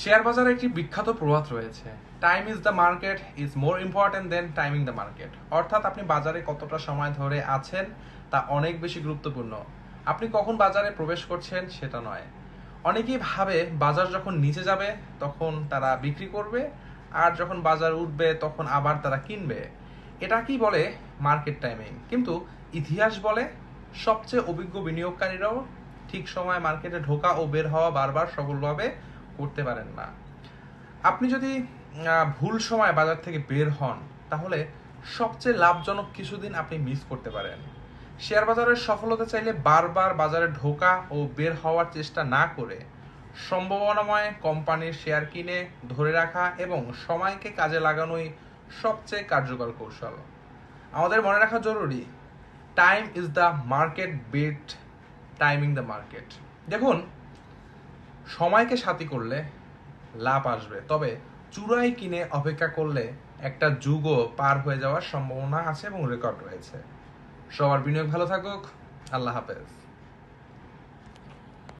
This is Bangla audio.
শেয়ার বাজারে একটি বিখ্যাত প্রবাদ রয়েছে। Time is the market is more important than timing the market অর্থাৎ আপনি বাজারে কতটা সময় ধরে আছেন তা অনেক বেশি গুরুত্বপূর্ণ। আপনি কখন বাজারে প্রবেশ করছেন সেটা নয়। অনেকেই ভাবে বাজার যখন নিচে যাবে তখন তারা বিক্রি করবে, আর যখন বাজার উঠবে তখন আবার তারা কিনবে। এটা কি বলে? মার্কেট টাইমিং কিন্তু ইতিহাস বলে সবচেয়ে অভিজ্ঞ বিনিয়োগকারীরাও ঠিক সময় মার্কেটে ঢোকা ও বের হওয়া বারবার সফলভাবে করতে পারেন না। আপনি যদি ভুল সময় বাজার থেকে বের হন, তাহলে সবচেয়ে লাভজনক কিছুদিন আপনি মিস করতে পারেন। শেয়ার বাজারের সফলতা চাইলে বারবার বাজারে ঢোকা ও বের হওয়ার চেষ্টা না করে সম্ভাবনাময় কোম্পানির শেয়ার কিনে ধরে রাখা এবং সময়কে কাজে লাগানোই সবচেয়ে কার্যকর কৌশল। আমাদের মনে রাখা জরুরি time is the market beat timing the market দেখুন সময়কে সাথী করলে লাভ আসবে। তবে চূড়াই কিনে অপেক্ষা করলে একটা যুগও পার হয়ে যাওয়ার সম্ভাবনা আছে এবং রেকর্ড রয়েছে। সবার বিনিয়োগ ভালো থাকুক। আল্লাহ হাফেজ।